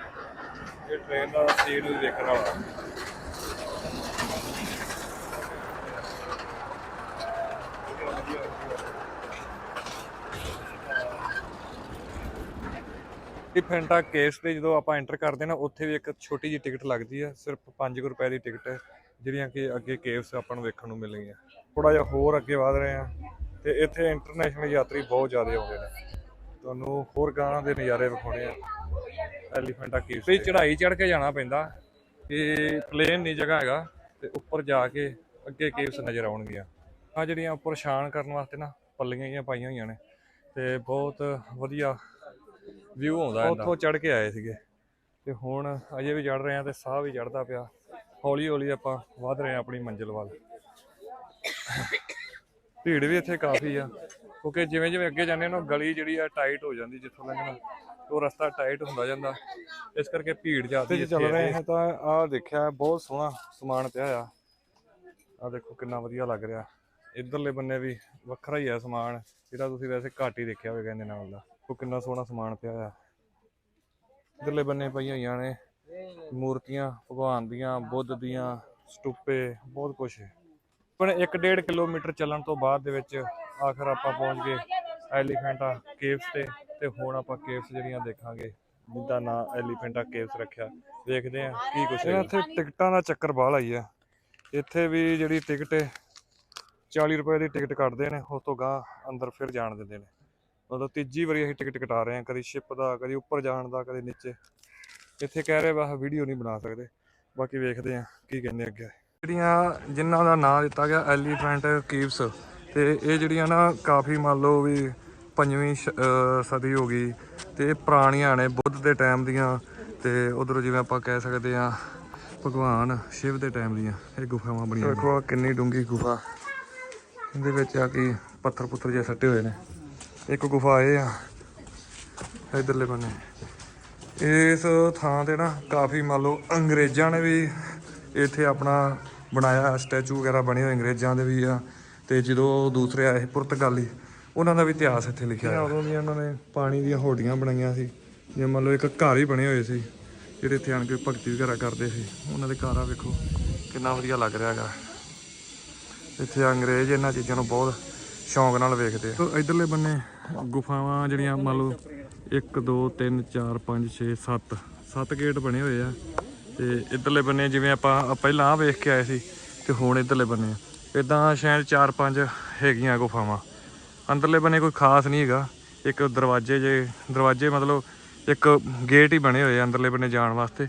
ਇਹ ਟ੍ਰੇਨ ਦਾ ਸੀਨ ਵੀ ਦੇਖਣ ਵਾਲਾ। ਇਹ ਫੈਂਟਾ ਕੇਸ ਤੇ ਜਦੋਂ ਆਪਾਂ ਐਂਟਰ ਕਰਦੇ ਨਾ, ਉੱਥੇ ਵੀ ਇੱਕ ਛੋਟੀ ਜਿਹੀ ਟਿਕਟ ਲੱਗਦੀ ਆ, ਸਿਰਫ 5 ਰੁਪਏ ਦੀ ਟਿਕਟ ਹੈ, ਜਿਹੜੀਆਂ ਕਿ ਅੱਗੇ ਕੇਵਸ ਆਪਾਂ ਨੂੰ ਵੇਖਣ ਨੂੰ ਮਿਲਣਗੀਆਂ। ਥੋੜਾ ਜਿਹਾ ਹੋਰ ਅੱਗੇ ਵਧ ਰਹੇ ਆ, ਤੇ ਇੱਥੇ ਇੰਟਰਨੈਸ਼ਨਲ ਯਾਤਰੀ ਬਹੁਤ ਜ਼ਿਆਦਾ ਆਉਂਦੇ ਨੇ। ਤੁਹਾਨੂੰ ਹੋਰ ਗਾਣਾ ਦੇ ਨਜ਼ਾਰੇ ਵਿਖਾਉਣੇ ਆ। ਐਲੀਫੈਂਟਾ ਕੇਵਸ ਤੇ ਚੜ੍ਹਾਈ ਚੜ੍ਹ ਕੇ ਜਾਣਾ ਪੈਂਦਾ ਕਿ ਪਲੇਨ ਨਹੀਂ ਜਗ੍ਹਾ ਹੈਗਾ, ਤੇ ਉੱਪਰ ਜਾ ਕੇ ਅੱਗੇ ਕੇਵਸ ਨਜ਼ਰ ਆਉਣਗੀਆਂ। ਆ ਜਿਹੜੀਆਂ ਉੱਪਰ ਸ਼ਾਨ ਕਰਨ ਵਾਸਤੇ ਨਾ, ਪੱਲੀਆਂ ਜਿਹੀਆਂ ਪਾਈਆਂ ਹੋਈਆਂ ਨੇ, ਤੇ ਬਹੁਤ ਵਧੀਆ ਵਿਊ ਆਉਂਦਾ ਉੱਥੋਂ ਚੜ ਕੇ ਆਏ ਸੀਗੇ। ਤੇ ਹੁਣ ਅਜੇ ਵੀ ਚੜ ਰਹੇ ਆ ਤੇ ਸਾਹ ਵੀ ਚੜਦਾ ਪਿਆ। ਹੌਲੀ ਹੌਲੀ ਆਪਾਂ ਵਧ ਰਹੇ ਆ ਆਪਣੀ ਮੰਜ਼ਿਲ ਵੱਲ। ਭੀੜ ਵੀ ਇੱਥੇ ਕਾਫੀ ਆ। ਕਿਉਂਕਿ ਜਿਵੇਂ ਜਿਵੇਂ ਅੱਗੇ ਜਾਂਦੇ ਨਾ ਗਲੀ ਜਿਹੜੀ ਆ ਟਾਈਟ ਹੋ ਜਾਂਦੀ ਜਿੱਥੋਂ ਲੰਘਣਾ ਉਹ ਰਸਤਾ ਟਾਈਟ ਹੁੰਦਾ ਜਾਂਦਾ। ਇਸ ਕਰਕੇ ਭੀੜ ਜ਼ਿਆਦਾ ਤੇ ਚੱਲ ਰਹੇ ਹਾਂ ਤਾਂ ਆਹ ਦੇਖਿਆ ਬਹੁਤ ਸੋਹਣਾ ਸਮਾਨ ਪਿਆ ਆ। ਆ ਦੇਖੋ ਕਿੰਨਾ ਵਧੀਆ ਲੱਗ ਰਿਹਾ। ਇਧਰਲੇ ਬੰਨੇ ਵੀ ਵੱਖਰਾ ਹੀ ਆ ਸਮਾਨ। ਜਿਹੜਾ ਤੁਸੀਂ ਵੈਸੇ ਘੱਟ ਹੀ ਦੇਖਿਆ ਹੋਵੇਗਾ ਇਹਦੇ ਨਾਲ ਦਾ। ਉਹ ਕਿੰਨਾ ਸੋਹਣਾ ਸਮਾਨ ਪਿਆ ਆ। ਇਧਰਲੇ ਬੰਨੇ ਪਈਆਂ ਹੋਈਆਂ ਨੇ, ਮੂਰਤੀਆਂ, ਭਗਵਾਨ ਦੀਆਂ, ਬੁੱਧ ਦੀਆਂ, ਸਟੂਪੇ, ਬਹੁਤ ਕੁਝ ਹੈ ਪਰ 1.5 ਕਿਲੋਮੀਟਰ ਚੱਲਣ ਤੋਂ ਬਾਅਦ ਦੇ ਵਿੱਚ ਆਖਰ ਆਪਾਂ ਪਹੁੰਚ ਗਏ ਐਲੀਫੈਂਟਾ ਕੇਵਸ ਤੇ ਤੇ ਹੁਣ ਆਪਾਂ ਕੇਵਸ ਜਿਹੜੀਆਂ ਦੇਖਾਂਗੇ, ਜਿੱਦਾਂ ਨਾਂ ਐਲੀਫੈਂਟਾ ਕੇਵਸ ਰੱਖਿਆ। ਦੇਖਦੇ ਆ ਕੀ ਕੁਛ ਹੈ। ਇੱਥੇ ਟਿਕਟਾਂ ਦਾ ਚੱਕਰ ਬਾਹਲਾ ਹੀ ਆ। ਇੱਥੇ ਵੀ ਜਿਹੜੀ ਟਿਕਟ ਹੈ 40 ਰੁਪਏ ਦੀ ਟਿਕਟ ਕੱਟਦੇ ਨੇ, ਉਸ ਤੋਂ ਗਾਂ ਅੰਦਰ ਫਿਰ ਜਾਣ ਦਿੰਦੇ ਨੇ। ਮਤਲਬ ਤੀਜੀ ਵਾਰੀ ਅਸੀਂ ਟਿਕਟ ਕਟਾ ਰਹੇ ਹਾਂ, ਕਦੀ ਸ਼ਿਪ ਦਾ, ਕਦੀ ਉੱਪਰ ਜਾਣ ਦਾ, ਕਦੀ ਨੀਚੇ। ਇੱਥੇ ਕਹਿ ਰਹੇ ਵਾ ਵੀਡੀਓ ਨਹੀਂ ਬਣਾ ਸਕਦੇ। ਬਾਕੀ ਵੇਖਦੇ ਆ ਕੀ ਕਹਿੰਦੇ ਅੱਗੇ। ਜਿਹੜੀਆਂ ਜਿਨ੍ਹਾਂ ਦਾ ਨਾਮ ਦਿੱਤਾ ਗਿਆ ਐਲੀਫੈਂਟ ਕੀਵਸ ਤੇ ਇਹ ਜਿਹੜੀਆਂ ਨਾ ਕਾਫੀ ਮੰਨ ਲਓ ਵੀ ਪੰਜਵੀਂ ਸ਼- ਸਦੀ ਹੋ ਗਈ ਤੇ ਇਹ ਪੁਰਾਣੀਆਂ ਨੇ ਬੁੱਧ ਦੇ ਟਾਈਮ ਦੀਆਂ ਤੇ ਉਧਰੋਂ ਜਿਵੇਂ ਆਪਾਂ ਕਹਿ ਸਕਦੇ ਆ ਭਗਵਾਨ ਸ਼ਿਵ ਦੇ ਟਾਈਮ ਦੀਆਂ, ਇਹ ਗੁਫਾਵਾਂ ਬਣੀਆਂ ਦੇਖੋ ਕਿੰਨੀ ਡੂੰਗੀ ਗੁਫਾ। ਇਹਦੇ ਵਿੱਚ ਆ ਕੀ ਪੱਥਰ ਪੁੱਥਰ ਜਿਹੇ ਸੱਟੇ ਹੋਏ ਨੇ। ਇੱਕ ਗੁਫਾ ਇਹ ਆ ਇਧਰਲੇ ਬੰਨੇ। ਇਸ ਥਾਂ ਤੇ ਨਾ ਕਾਫੀ ਮੰਨ ਲਓ ਅੰਗਰੇਜ਼ਾਂ ਨੇ ਵੀ ਇੱਥੇ ਆਪਣਾ ਬਣਾਇਆ ਸਟੈਚੂ ਵਗੈਰਾ ਬਣੇ ਹੋਏ ਅੰਗਰੇਜ਼ਾਂ ਦੇ ਵੀ ਆ ਤੇ ਜਦੋਂ ਦੂਸਰੇ ਆਏ ਪੁਰਤਗਾਲੀ ਉਹਨਾਂ ਦਾ ਵੀ ਇਤਿਹਾਸ ਇੱਥੇ ਲਿਖਿਆ ਹੈ ਉਦੋਂ ਦੀਆਂ ਉਹਨਾਂ ਨੇ ਪਾਣੀ ਦੀਆਂ ਹੋਡੀਆਂ ਬਣਾਈਆਂ ਸੀ ਜੇ ਮੰਨ ਲਓ ਇੱਕ ਘਰ ਹੀ ਬਣੇ ਹੋਏ ਸੀ ਜਿਹੜੇ ਇੱਥੇ ਆਣ ਕੇ ਭਗਤੀ ਵਗੈਰਾ ਕਰਦੇ ਸੀ। ਉਹਨਾਂ ਦੇ ਘਰ ਆ ਵੇਖੋ ਕਿੰਨਾ ਵਧੀਆ ਲੱਗ ਰਿਹਾ ਹੈਗਾ। ਇੱਥੇ ਅੰਗਰੇਜ਼ ਇਹਨਾਂ ਚੀਜ਼ਾਂ ਨੂੰ ਬਹੁਤ ਸ਼ੌਂਕ ਨਾਲ ਵੇਖਦੇ ਆ। ਤੋ ਇਧਰਲੇ ਬੰਨੇ ਗੁਫਾਵਾਂ ਜਿਹੜੀਆਂ ਮੰਨ ਲਓ 1 2 3 4 5 6 7 7 ਗੇਟ ਬਣੇ ਹੋਏ ਆ। ਤੇ ਇਧਰਲੇ ਬੰਨੇ ਜਿਵੇਂ ਆਪਾਂ ਪਹਿਲਾਂ ਆ ਵੇਖ ਕੇ ਆਏ ਸੀ ਤੇ ਹੁਣ ਇਧਰਲੇ ਬੰਨੇ ਆ। ਇਦਾਂ ਸ਼ਾਇਦ 4 5 ਹੈਗੀਆਂ ਗੁਫਾਵਾਂ। ਅੰਦਰਲੇ ਬੰਨੇ ਕੋਈ ਖਾਸ ਨਹੀਂ ਹੈਗਾ। ਇੱਕ ਦਰਵਾਜ਼ੇ ਜੇ ਦਰਵਾਜ਼ੇ ਮਤਲਬ ਇੱਕ ਗੇਟ ਹੀ ਬਣੇ ਹੋਏ ਆ ਅੰਦਰਲੇ ਬੰਨੇ ਜਾਣ ਵਾਸਤੇ।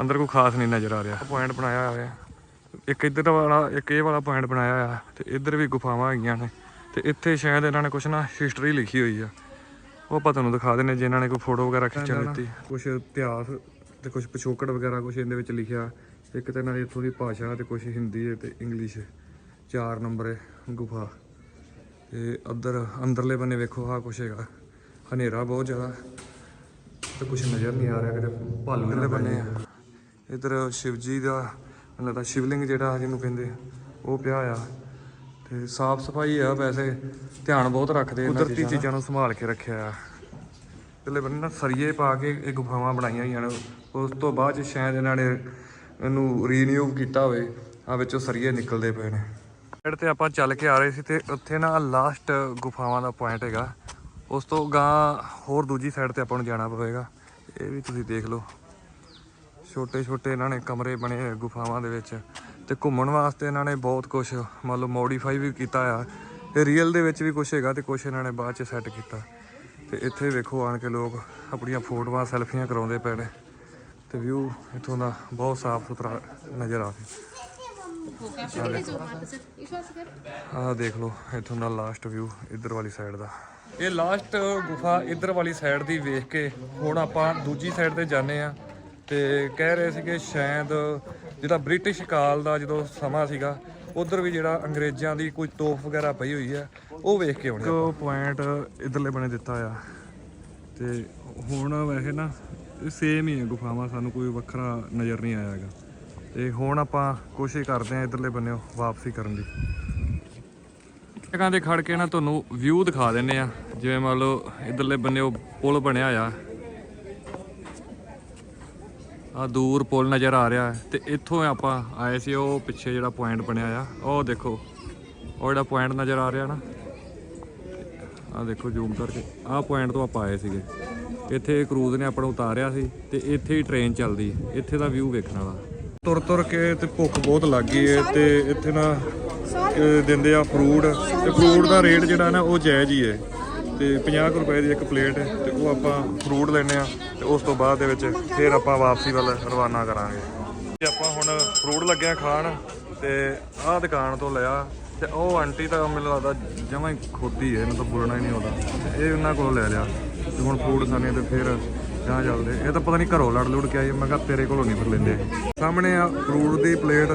ਅੰਦਰ ਕੋਈ ਖਾਸ ਨਹੀਂ ਨਜ਼ਰ ਆ ਰਿਹਾ। ਪੁਆਇੰਟ ਬਣਾਇਆ ਹੋਇਆ। ਇੱਕ ਇੱਧਰ ਵਾਲਾ ਇੱਕ ਇਹ ਵਾਲਾ ਪੁਆਇੰਟ ਬਣਾਇਆ ਹੋਇਆ ਤੇ ਇੱਧਰ ਵੀ ਗੁਫਾਵਾਂ ਹੈਗੀਆਂ ਨੇ। ਤੇ ਇੱਥੇ ਸ਼ਾਇਦ ਇਹਨਾਂ ਨੇ ਕੁਛ ਨਾ ਹਿਸਟਰੀ ਲਿਖੀ ਹੋਈ ਆ। ਉਹ ਆਪਾਂ ਤੁਹਾਨੂੰ ਦਿਖਾ ਦਿੰਨੇ ਜੇ ਇਹਨਾਂ ਨੇ ਕੋਈ ਫੋਟੋ ਵਗੈਰਾ ਖਿੱਚਣ ਦਿੱਤੀ। ਕੁਛ ਇਤਿਹਾਸ ਤੇ ਕੁਛ ਪਿਛੋਕੜ ਵਗੈਰਾ ਕੁਛ ਇਹਦੇ ਵਿੱਚ ਲਿਖਿਆ। ਇੱਕ ਤਾਂ ਇਹਨਾਂ ਦੀ ਇੱਥੋਂ ਦੀ ਭਾਸ਼ਾ ਤੇ ਕੁਛ ਹਿੰਦੀ ਹੈ ਤੇ ਇੰਗਲਿਸ਼। ਚਾਰ ਨੰਬਰ ਹੈ ਗੁਫਾ। ਤੇ ਅੰਦਰ ਅੰਦਰਲੇ ਬੰਨੇ ਵੇਖੋ ਆ ਕੁਛ ਹੈਗਾ। ਹਨੇਰਾ ਬਹੁਤ ਜ਼ਿਆਦਾ। ਤੇ ਕੁਛ ਨਜ਼ਰ ਨਹੀਂ ਆ ਰਿਹਾ ਕਿਤੇ ਭਾਲੂ ਦੇ ਬੰਨੇ ਆ। ਇਧਰ ਸ਼ਿਵਜੀ ਦਾ ਲੱਗਦਾ ਸ਼ਿਵਲਿੰਗ ਜਿਹੜਾ ਜਿਹਨੂੰ ਕਹਿੰਦੇ ਉਹ ਪਿਆ ਆ। ਤੇ ਸਾਫ਼ ਸਫ਼ਾਈ ਆ ਵੈਸੇ ਧਿਆਨ ਬਹੁਤ ਰੱਖਦੇ ਇਹਨਾਂ ਕੁਦਰਤੀ ਚੀਜ਼ਾਂ ਨੂੰ ਸੰਭਾਲ ਕੇ ਰੱਖਿਆ ਆ। ਪਹਿਲੇ ਬੰਨੇ ਨਾ ਸਰੀਏ ਪਾ ਕੇ ਇਹ ਗੁਫਾਵਾਂ ਬਣਾਈਆਂ ਹੋਈਆਂ ਨੇ ਉਸ ਤੋਂ ਬਾਅਦ ਚ ਸ਼ਾਇਦ ਇਹਨਾਂ ਨੇ ਇਹਨੂੰ ਰੀਨਿਊ ਕੀਤਾ ਹੋਵੇ ਆ ਵਿੱਚੋਂ ਸਰੀਏ ਨਿਕਲਦੇ ਪਏ ਨੇ। ਸਾਈਡ ਤੇ ਆਪਾਂ ਚੱਲ ਕੇ ਆ ਰਹੇ ਸੀ ਤੇ ਉੱਥੇ ਨਾ ਲਾਸਟ ਗੁਫਾਵਾਂ ਦਾ ਪੁਆਇੰਟ ਹੈਗਾ। ਉਸ ਤੋਂ ਗਾਂ ਹੋਰ ਦੂਜੀ ਸਾਈਡ ਤੇ ਆਪਾਂ ਨੂੰ ਜਾਣਾ ਪਵੇਗਾ। ਇਹ ਵੀ ਤੁਸੀਂ ਦੇਖ ਲਓ। ਛੋਟੇ ਛੋਟੇ ਇਹਨਾਂ ਨੇ ਕਮਰੇ ਬਣੇ ਹੋਏ ਗੁਫਾਵਾਂ ਦੇ ਵਿੱਚ। ਤੇ ਘੁੰਮਣ ਵਾਸਤੇ ਇਹਨਾਂ ਨੇ ਬਹੁਤ ਕੁਝ ਮੰਨ ਲਓ ਮੋਡੀਫਾਈ ਵੀ ਕੀਤਾ ਆ। ਤੇ ਰੀਅਲ ਦੇ ਵਿੱਚ ਵੀ ਕੁਝ ਹੈਗਾ ਤੇ ਕੁਝ ਇਹਨਾਂ ਨੇ ਬਾਅਦ ਚ ਸੈੱਟ ਕੀਤਾ। ਤੇ ਇੱਥੇ ਵੇਖੋ ਆਣ ਕੇ ਲੋਕ ਆਪਣੀਆਂ ਫੋਟੋਆਂ ਸੈਲਫੀਆਂ ਕਰਾਉਂਦੇ ਪਏ ਨੇ। ਤੇ ਵਿਊ ਇੱਥੋਂ ਦਾ ਬਹੁਤ ਸਾਫ਼ ਸੁਥਰਾ ਨਜ਼ਰ ਆ ਆਹ ਦੇਖ। ਲਓ, ਇੱਥੋਂ ਦਾ ਲਾਸਟ ਵਿਊ ਇੱਧਰ ਵਾਲੀ ਸਾਈਡ ਦਾ। ਇਹ ਲਾਸਟ ਗੁਫਾ ਇੱਧਰ ਵਾਲੀ ਸਾਈਡ ਦੀ ਵੇਖ ਕੇ ਹੁਣ ਆਪਾਂ ਦੂਜੀ ਸਾਈਡ ਤੇ ਜਾਂਦੇ ਆ ਤੇ ਕਹਿ ਰਹੇ ਸੀਗੇ ਸ਼ਾਇਦ ਜਿਹੜਾ ਬ੍ਰਿਟਿਸ਼ ਕਾਲ ਦਾ ਜਦੋਂ ਸਮਾਂ ਸੀਗਾ ਉਧਰ ਵੀ ਜਿਹੜਾ ਅੰਗਰੇਜ਼ਾਂ ਦੀ ਕੋਈ ਤੋਪ ਵਗੈਰਾ ਪਈ ਹੋਈ ਹੈ ਉਹ ਵੇਖ ਕੇ ਆਉਣੇ ਇੱਕ ਪੁਆਇੰਟ ਇਧਰਲੇ ਬਣੇ ਦਿੱਤਾ ਆ। ਤੇ ਹੁਣ ਵੈਸੇ ਨਾ ਸੇਮ ਹੀ ਹੈ ਗੁਫਾਵਾਂ ਸਾਨੂੰ ਕੋਈ ਵੱਖਰਾ ਨਜ਼ਰ ਨਹੀਂ ਆਇਆ ਹੈਗਾ। ਤੇ ਹੁਣ ਆਪਾਂ ਕੋਸ਼ਿਸ਼ ਕਰਦੇ ਆਂ ਇਧਰਲੇ ਬੰਨਿਓ ਵਾਪਸੀ ਕਰਨ ਦੀ। ਜਗ੍ਹਾ ਤੇ ਖੜ ਕੇ ਨਾ ਤੁਹਾਨੂੰ ਵਿਊ ਦਿਖਾ ਦਿੰਨੇ ਆ ਜਿਵੇਂ ਮੰਨ ਲਓ ਇਧਰਲੇ ਬੰਨਿਓ ਪੁਲ ਬਣਿਆ ਆ। ਆ ਦੂਰ ਪੁਲ ਨਜ਼ਰ ਆ ਰਿਹਾ ਹੈ ਤੇ ਇੱਥੋਂ ਆਪਾਂ ਆਏ ਸੀ, ਉਹ ਪਿੱਛੇ ਜਿਹੜਾ ਪੁਆਇੰਟ ਬਣਿਆ ਆ, ਉਹ ਦੇਖੋ, ਉਹ ਜਿਹੜਾ ਪੁਆਇੰਟ ਨਜ਼ਰ ਆ ਰਿਹਾ ਨਾ ਆ ਦੇਖੋ ਜ਼ੂਮ ਕਰਕੇ, ਆਹ ਪੁਆਇੰਟ ਤੋਂ ਆਪਾਂ ਆਏ ਸੀਗੇ। ਇੱਥੇ ਕਰੂਜ਼ ਨੇ ਆਪਣਾ ਉਤਾਰਿਆ ਸੀ ਤੇ ਇੱਥੇ ਹੀ ਟ੍ਰੇਨ ਚੱਲਦੀ ਹੈ। ਇੱਥੇ ਦਾ ਵਿਊ ਵੇਖਣ ਵਾਲਾ। ਤੁਰ ਤੁਰ ਕੇ ਤੇ ਭੁੱਖ ਬਹੁਤ ਲੱਗ ਗਈ ਹੈ ਤੇ ਇੱਥੇ ਨਾ ਦਿੰਦੇ ਆ ਫਰੂਟ ਤੇ ਫਰੂਟ ਦਾ ਰੇਟ ਜਿਹੜਾ ਨਾ ਉਹ ਜਾਇਜ਼ ਹੀ ਹੈ। ਤੇ 50 ਕੁ ਰੁਪਏ ਦੀ ਇੱਕ ਪਲੇਟ ਹੈ ਤੇ ਉਹ ਆਪਾਂ ਫਰੂਟ ਲੈਣੇ ਆ ਉਸ ਤੋਂ ਬਾਅਦ ਦੇ ਵਿੱਚ ਫਿਰ ਆਪਾਂ ਵਾਪਸੀ ਵੱਲ ਰਵਾਨਾ ਕਰਾਂਗੇ। ਤੇ ਆਪਾਂ ਹੁਣ ਫਰੂਟ ਲੱਗਿਆ ਖਾਣ, ਤੇ ਆਹ ਦੁਕਾਨ ਤੋਂ ਲਿਆ, ਤੇ ਉਹ ਆਂਟੀ ਤਾਂ ਮੈਨੂੰ ਲੱਗਦਾ ਜਮਾਂ ਹੀ ਖੋਤੀ ਹੈ ਇਹਨੂੰ ਤਾਂ ਬੋਲਣਾ ਹੀ ਨਹੀਂ ਆਉਂਦਾ। ਤੇ ਇਹ ਉਹਨਾਂ ਕੋਲੋਂ ਲੈ ਲਿਆ, ਤੇ ਹੁਣ ਫਰੂਟ ਖਾਣੇ ਤੇ ਫਿਰ ਗਾਂ ਚੱਲਦੇ। ਇਹ ਤਾਂ ਪਤਾ ਨਹੀਂ ਘਰੋਂ ਲੜ ਲੁੜ ਕੇ ਆਈ ਮੈਂ ਕਿਹਾ ਤੇਰੇ ਕੋਲੋਂ ਨਹੀਂ ਫਿਰ ਲੈਂਦੇ। ਸਾਹਮਣੇ ਆ ਫਰੂਟ ਦੀ ਪਲੇਟ,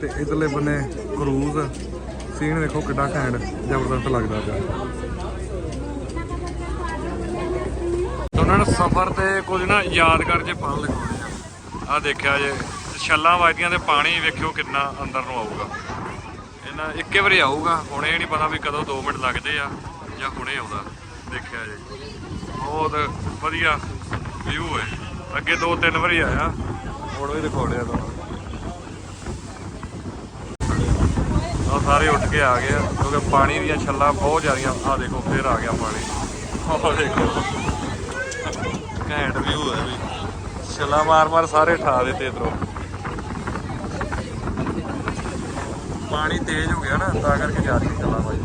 ਤੇ ਇਧਰਲੇ ਬੰਨੇ ਕਰੂਜ਼। ਸੀਨ ਦੇਖੋ ਕਿੱਡਾ ਘੈਂਟ, ਜ਼ਬਰਦਸਤ ਲੱਗਦਾ ਪਿਆ। ਉਹਨਾਂ ਨੇ ਸਫ਼ਰ ਤੇ ਕੁਝ ਨਾ ਯਾਦਗਾਰ ਜੇ ਪਲ ਲਿਖਾਉਣੇ ਆ। ਆ ਦੇਖਿਆ ਜੇ, ਛੱਲਾਂ ਵੱਜਦੀਆਂ ਤੇ ਪਾਣੀ ਵੇਖਿਓ ਕਿੰਨਾ ਅੰਦਰ ਨੂੰ ਆਊਗਾ। ਇਹਨਾਂ ਇੱਕੇ ਵਾਰੀ ਆਊਗਾ, ਹੁਣ ਇਹ ਨਹੀਂ ਪਤਾ ਵੀ ਕਦੋਂ 2 ਮਿੰਟ ਲੱਗਦੇ ਆ ਜਾਂ ਹੁਣੇ ਆਉਂਦਾ। ਦੇਖਿਆ ਜੇ। ਬਹੁਤ ਵਧੀਆ ਵਿਊ ਹੈ। ਅੱਗੇ ਦੋ ਤਿੰਨ ਵਾਰੀ ਆਇਆ, ਹੁਣ ਵੀ ਦਿਖਾਉਣਿਆ ਤੁਹਾਨੂੰ। ਆ ਸਾਰੇ ਉੱਠ ਕੇ ਆ ਗਏ ਆ, ਕਿਉਂਕਿ ਪਾਣੀ ਦੀਆਂ ਛੱਲਾਂ ਬਹੁਤ ਜ਼ਿਆਦੀਆਂ ਆ ਦੇਖੋ, ਫੇਰ ਆ ਗਿਆ ਪਾਣੀ। ਉਹ ਦੇਖੋ। ਘੈਂਟ ਵਿਊ ਹੈ ਵੀ। ਛੱਲਾਂ ਮਾਰ ਮਾਰ ਸਾਰੇ ਠਾ ਦਿੱਤੇ ਇਧਰੋਂ। ਪਾਣੀ ਤੇਜ਼ ਹੋ ਗਿਆ ਨਾ, ਤਾਂ ਕਰਕੇ ਜਾ ਰਹੀ ਛੱਲਾਂ ਬਾਈ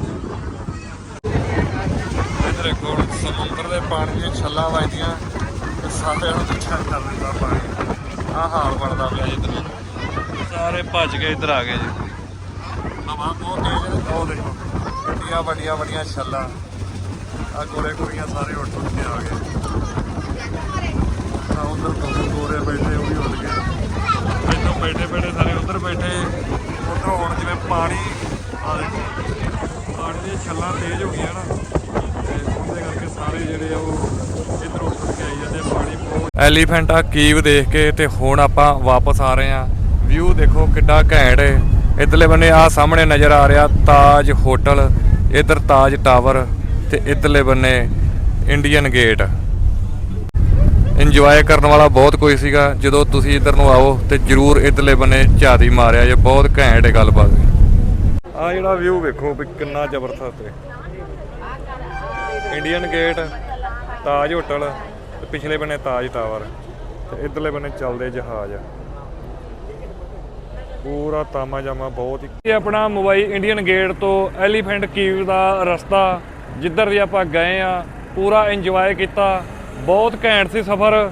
ਇਧਰ ਦੇਖੋ ਸਮੁੰਦਰ ਦੇ ਪਾਣੀ ਦੀਆਂ ਛੱਲਾਂ ਵੱਜਦੀਆਂ। ਤੇ ਸਾਰੇ ਨੂੰ ਪਿੱਛਾ ਕਰ ਦਿੰਦਾ ਪਾਣੀ। ਆਹ ਹਾਲ ਬਣਦਾ ਪਿਆ ਜਿੱਧਰ ਸਾਰੇ ਭੱਜ ਕੇ ਇੱਧਰ ਆ ਗਏ ਜੀ। ਹਵਾ ਬਹੁਤ ਤੇਜ਼ ਹੈ ਉਹ ਦੇਖੋ ਵੱਡੀਆਂ ਵੱਡੀਆਂ ਵੱਡੀਆਂ ਛੱਲਾਂ। ਆ ਗੋਰੇ ਗੋਰੀਆਂ ਸਾਰੇ ਉੱਠ ਉੱਠ ਕੇ ਆ ਗਏ। ਆ ਉਧਰ ਗੋਰੇ ਬੈਠੇ ਉਹ ਵੀ ਉੱਠ ਗਏ। ਇੱਥੋਂ ਬੈਠੇ ਬੈਠੇ ਸਾਰੇ ਉਧਰ ਬੈਠੇ। ਉਧਰੋਂ ਹੁਣ ਜਿਵੇਂ ਪਾਣੀ ਆ ਦੇਖੋ ਪਾਣੀ ਦੀਆਂ ਛੱਲਾਂ ਤੇਜ਼ ਹੋ ਗਈਆਂ ਨਾ। ਤੇ ਉਹਦੇ ਕਰਕੇ ਸਾਰੇ ਜਿਹੜੇ ਆ ਉਹ ਇੱਧਰ ਉੱਠ ਕੇ ਆਈ ਜਾਂਦੇ ਆ, ਪਾਣੀ ਬਹੁਤ ਐਲੀਫੈਂਟਾ ਕੀਵ ਦੇਖ ਕੇ ਤੇ ਹੁਣ ਆਪਾਂ ਵਾਪਸ ਆ ਰਹੇ ਆ ਵਿਊ ਦੇਖੋ ਕਿੱਡਾ ਘੈਂਟ ਹੈ ਇਧਰਲੇ ਬੰਨੇ ਆ ਸਾਹਮਣੇ ਨਜ਼ਰ ਆ ਰਿਹਾ ਤਾਜ ਹੋਟਲ ਇਧਰ ਤਾਜ ਟਾਵਰ ਤੇ ਇਧਰਲੇ ਬੰਨੇ ਇੰਡੀਅਨ ਗੇਟ। ਇੰਜੋਏ ਕਰਨ ਵਾਲਾ ਬਹੁਤ ਕੋਈ ਸੀਗਾ। ਜਦੋਂ ਤੁਸੀਂ ਇਧਰ ਨੂੰ ਆਓ ਤੇ ਜਰੂਰ ਇਧਰਲੇ ਬੰਨੇ ਝਾਤੀ ਮਾਰਿਆ ਜੇ ਬਹੁਤ ਘੈਂਟ ਹੈ ਗੱਲਬਾਤ। ਆ ਜਿਹੜਾ ਵਿਊ ਵੇਖੋ ਵੀ ਕਿੰਨਾ ਜ਼ਬਰਦਸਤ ਹੈ। ਇੰਡੀਅਨ ਗੇਟ ਤਾਜ ਹੋਟਲ ਤੇ ਪਿਛਲੇ ਬੰਨੇ ਤਾਜ ਟਾਵਰ ਤੇ ਇਧਰਲੇ ਬੰਨੇ ਚੱਲਦੇ ਜਹਾਜ਼। ਪੂਰਾ ਤਾਮਾ ਜਾਮਾ ਬਹੁਤ ਹੀ ਇਹ ਆਪਣਾ ਮੁੰਬਈ ਇੰਡੀਅਨ ਗੇਟ ਤੋਂ ਐਲੀਫੈਂਟ ਕੀਵ ਦਾ ਰਸਤਾ ਜਿੱਧਰ ਦੀ ਆਪਾਂ ਗਏ ਆ ਪੂਰਾ ਇੰਜੋਏ ਕੀਤਾ। ਬਹੁਤ ਘੈਂਟ ਸੀ ਸਫ਼ਰ।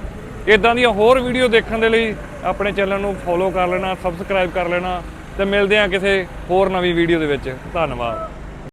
ਇਦਾਂ ਦੀਆਂ ਹੋਰ ਵੀਡੀਓ ਦੇਖਣ ਦੇ ਲਈ ਆਪਣੇ ਚੈਨਲ ਨੂੰ ਫੋਲੋ ਕਰ ਲੈਣਾ ਸਬਸਕ੍ਰਾਈਬ ਕਰ ਲੈਣਾ ਤੇ ਮਿਲਦੇ ਆ ਕਿਸੇ ਹੋਰ ਨਵੀਂ ਵੀਡੀਓ ਦੇ ਵਿੱਚ। ਧੰਨਵਾਦ।